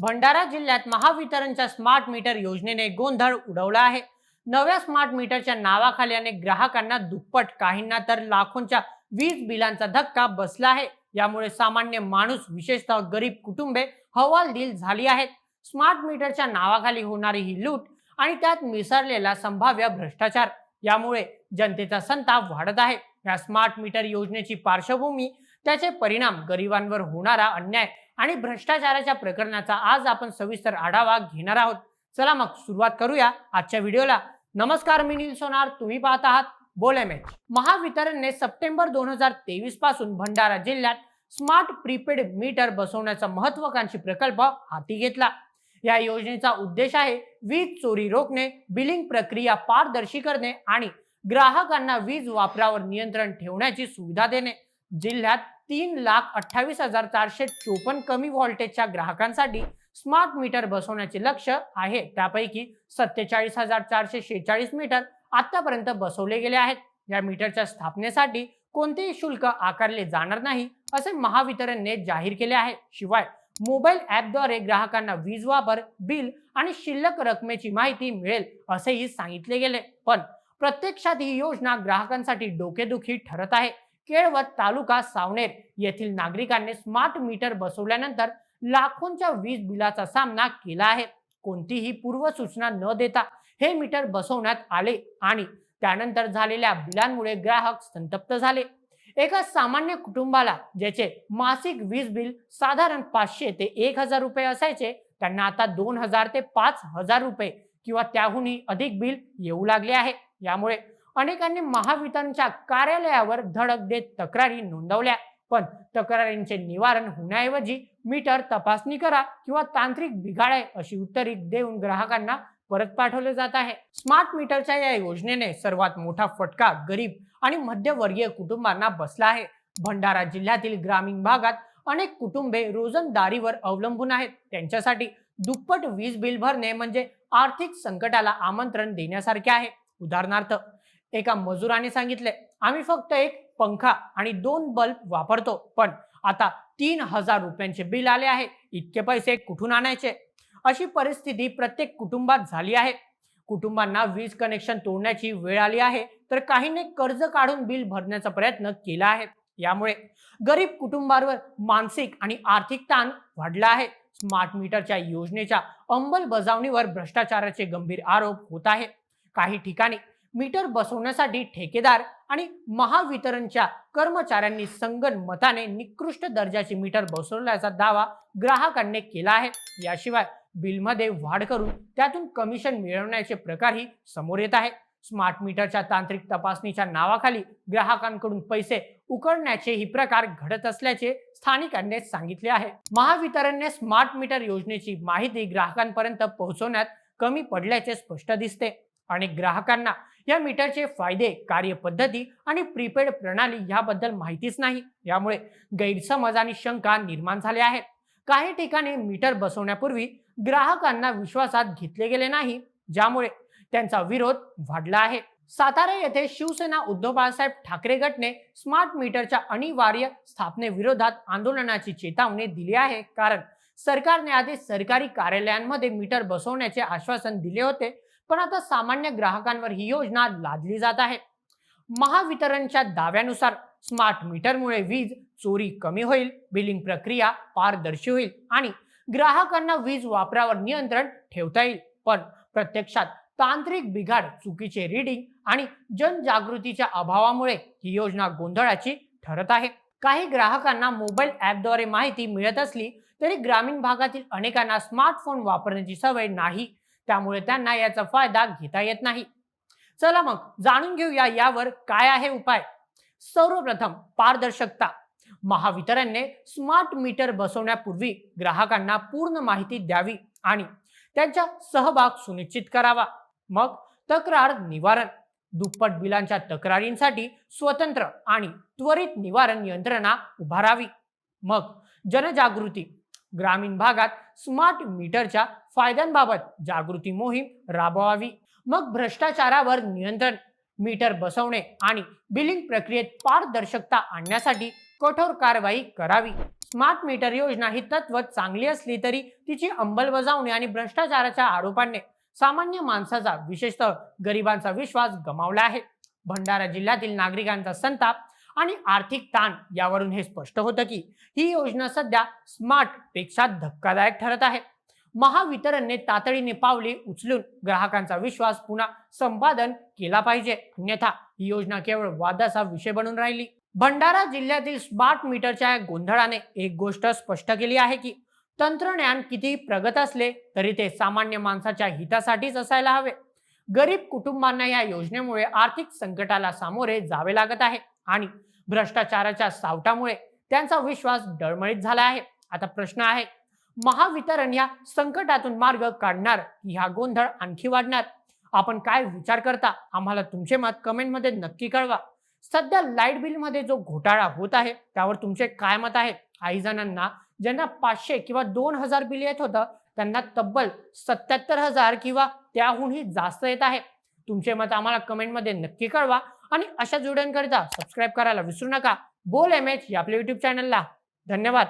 भंडारा जिल्ह्यात महावितरणच्या smart meter योजनेने गोंधळ उडवला आहे. नव्या स्मार्ट मीटरच्या नावाखाली अनेक ग्राहकांना दुप्पट काहींना तर लाखोंच्या वीज बिलांचा धक्का बसला आहे. यामुळे सामान्य माणूस विशेषतः गरीब कुटुंबे हवालदिल झाली आहेत. स्मार्ट मीटरच्या नावाखाली होणारी ही लूट आणि त्यात मिसरलेला संभाव्य भ्रष्टाचार. यामुळे जनतेचा संताप वाढत आहे. या स्मार्ट मीटर योजनेची पार्श्वभूमी त्याचे परिणाम गरिबांवर होणारा अन्याय आणि भ्रष्टाचाराच्या प्रकरणाचा आज आपण सविस्तर आढावा घेणार आहोत. चला मग सुरुवात करूया आजच्या व्हिडिओला. नमस्कार मी नील सोनार. तुम्ही पाहत आहात बोल एम एच. महावितरणने सप्टेंबर दोन हजार तेवीसपासून भंडारा जिल्ह्यात स्मार्ट प्रीपेड मीटर बसवण्याचा महत्वाकांक्षी प्रकल्प हाती घेतला. या योजनेचा उद्देश आहे वीज चोरी रोखणे बिलिंग प्रक्रिया पारदर्शी करणे आणि ग्राहकांना वीज वापरावर नियंत्रण ठेवण्याची सुविधा देणे. जिल्ह्यात तीन लाख अठ्ठावीस हजार चारशे चोपन्न कमी व्होल्टेजच्या ग्राहकांसाठी स्मार्ट मीटर बसवण्याचे लक्ष आहे. त्यापैकी सत्तेचाळीस हजार चारशे शेहेचाळीस मीटर आतापर्यंत बसवले गेले आहेत. या मीटरच्या स्थापनेसाठी कोणतेही शुल्क आकारले जाणार नाही असे महावितरणने जाहीर केले आहे. शिवाय मोबाईल ॲपद्वारे ग्राहकांना वीज वापर बिल आणि शिल्लक रकमेची माहिती मिळेल असेही सांगितले गेले. पण प्रत्यक्षात ही योजना ग्राहकांसाठी डोकेदुखी ठरत आहे. केळवत तालुका सावनेर येथील नागरिकांनी स्मार्ट मीटर बसवल्यानंतर लाखोंच्या वीज बिलाचा सामना केला आहे. कोणतीही पूर्वसूचना न देता हे मीटर बसवण्यात आले आणि त्यानंतर झालेल्या बिलांमुळे ग्राहक संतप्त झाले. एका सामान्य कुटुंबाला ज्याचे मासिक वीज बिल साधारण पाचशे ते एक हजार रुपये असायचे त्यांना आता दोन हजार ते पाच हजार रुपये किंवा त्याहूनही अधिक बिल येऊ लागले आहे. यामुळे अनेकांनी महावितरणच्या कार्यालयावर धडक देत तक्रारी नोंदवल्या. पण तक्रारींचे निवारण होण्याऐवजी मीटर तपासणी करा किंवा तांत्रिक बिघाड आहे अशी उत्तरे देऊन ग्राहकांना परत पाठवले जात आहे. स्मार्ट मीटरच्या या योजनेने सर्वात मोठा फटका गरीब आणि मध्यवर्गीय कुटुंबांना बसला आहे. भंडारा जिल्ह्यातील ग्रामीण भागात अनेक कुटुंबे रोजंदारीवर अवलंबून आहेत. त्यांच्यासाठी दुप्पट वीज बिल भरणे म्हणजे आर्थिक संकटाला आमंत्रण देण्यासारखे आहे. उदाहरणार्थ एका मजुराने सांगितले आम्ही फक्त एक पंखा आणि दोन बल्ब वापरतो पण आता तीन हजार रुपयांचे बिल आले आहे इतके पैसे कुठून आणायचे? अशी परिस्थिती प्रत्येक कुटुंबात झाली आहे. कुटुंबांना वीज कनेक्शन तोडण्याची वेळ आली आहे तर काहींनी कर्ज काढून बिल भरण्याचा प्रयत्न केला आहे. यामुळे गरीब कुटुंबांवर मानसिक आणि आर्थिक ताण वाढला आहे. स्मार्ट मीटरच्या योजनेच्या अंमलबजावणीवर भ्रष्टाचाराचे गंभीर आरोप होत आहे. काही ठिकाणी मीटर बसवण्यासाठी ठेकेदार आणि महावितरणच्या कर्मचाऱ्यांनी संगनमताने निकृष्ट दर्जाचे मीटर बसवल्याचा दावा ग्राहकांनी केला आहे. याशिवाय बिलमध्ये वाढ करून त्यातून कमिशन मिळवण्याचे प्रकारही समोर येत आहे. स्मार्ट मीटरच्या तांत्रिक तपासणीच्या नावाखाली ग्राहकांकडून पैसे उकळण्याचे ही प्रकार घडत असल्याचे स्थानिकांनी सांगितले आहे. महावितरणने स्मार्ट मीटर योजनेची माहिती ग्राहकांपर्यंत पोहोचवण्यात कमी पडल्याचे स्पष्ट दिसते. आणि ग्राहकांना या मीटरचे फायदे कार्यपद्धती आणि प्रीपेड प्रणाली याबद्दल माहितीच नाही. यामुळे गैरसमज आणि शंका निर्माण झाल्या आहेत. काही ठिकाणी मीटर बसवण्यापूर्वी ग्राहकांना विश्वासात घेतले गेले नाही ज्यामुळे त्यांचा विरोध वाढला आहे. सातारा येथे शिवसेना उद्धव बाळासाहेब ठाकरे गटने स्मार्ट मीटरच्या अनिवार्य स्थापनेविरोधात आंदोलनाची चेतावणी दिली आहे. कारण सरकारने आधी सरकारी कार्यालयांमध्ये मीटर बसवण्याचे आश्वासन दिले होते. पण आता सामान्य ग्राहकांवर ही योजना लादली जात आहे. महावितरणच्या दाव्यानुसार स्मार्ट मीटरमुळे वीज चोरी कमी होईल बिलिंग प्रक्रिया पारदर्शी होईल आणि ग्राहकांना वीज वापरावर नियंत्रण ठेवता येईल. पण प्रत्यक्षात तांत्रिक बिघाड चुकीचे रीडिंग आणि जनजागृतीच्या अभावामुळे ही योजना गोंधळाची ठरत आहे. काही ग्राहकांना मोबाईल ॲपद्वारे माहिती मिळत असली तरी ग्रामीण भागातील अनेकांना स्मार्टफोन वापरण्याची सवय नाही. त्यामुळे त्यांना याचा फायदा घेता येत नाही. चला मग जाणून घेऊया यावर काय आहे उपाय. सर्वप्रथम पारदर्शकता. महावितरणने स्मार्ट मीटर बसवण्यापूर्वी ग्राहकांना पूर्ण माहिती द्यावी आणि त्यांचा सहभाग सुनिश्चित करावा. मग तक्रार निवारण. दुप्पट बिलांच्या तक्रारींसाठी स्वतंत्र आणि त्वरित निवारण यंत्रणा उभारावी. मग जनजागृती. ग्रामीण भागात स्मार्ट मीटरच्या फायद्यांबाबत जागृती मोहीम राबवावी. मग भ्रष्टाचारावर नियंत्रण मीटर बसवणे आणि बिलिंग प्रक्रियेत पारदर्शकता आणण्यासाठी कठोर कारवाई करावी. स्मार्ट मीटर योजना ही तत्व चांगली असली तरी तिची अंमलबजावणी आणि भ्रष्टाचाराच्या आरोपांनी सामान्य माणसाचा विशेषतः गरिबांचा विश्वास गमावला आहे. भंडारा जिल्ह्यातील नागरिकांचा संताप आणि आर्थिक ताण यावरून हे स्पष्ट होतं की ही योजना सध्या स्मार्टपेक्षा धक्कादायक ठरत आहे. महावितरणने तातडीने पावले उचलून ग्राहकांचा विश्वास पुन्हा संपादन केला पाहिजे. अन्यथा ही योजना केवळ वादाचा विषय बनून राहिली. भंडारा जिल्ह्यातील स्मार्ट मीटरच्या गोंधळाने एक गोष्ट स्पष्ट केली आहे की तंत्रज्ञान किती प्रगत असले तरी ते सामान्य माणसाच्या हितासाठीच असायला हवे. गरीब कुटुंबांना या योजनेमुळे आर्थिक संकटाला सामोरे जावे लागत आहे आणि भ्रष्टाचाराच्या सावटामुळे त्यांचा विश्वास डळमळीत झाला आहे. आता प्रश्न आहे महावितरण या संकटातून मार्ग काढणार ह्या गोंधळ आणखी वाढणार. आपण काय विचार करता आम्हाला तुमचे मत कमेंटमध्ये नक्की कळवा. सध्या लाइट बिलमध्ये जो घोटाळा होत आहे त्यावर तुमचे काय मत आहे? काही जणांना ज्यांना पाचशे किंवा दोन हजार बिल येत होतं त्यांना तब्बल सत्याहत्तर हजार किंवा त्याहूनही जास्त येत आहे. तुमचे मत आम्हाला कमेंटमध्ये नक्की कळवा आणि अशा जोड्यांकरिता सबस्क्राईब करायला विसरू नका. बोल एम एच या आपल्या युट्यूब चॅनलला धन्यवाद.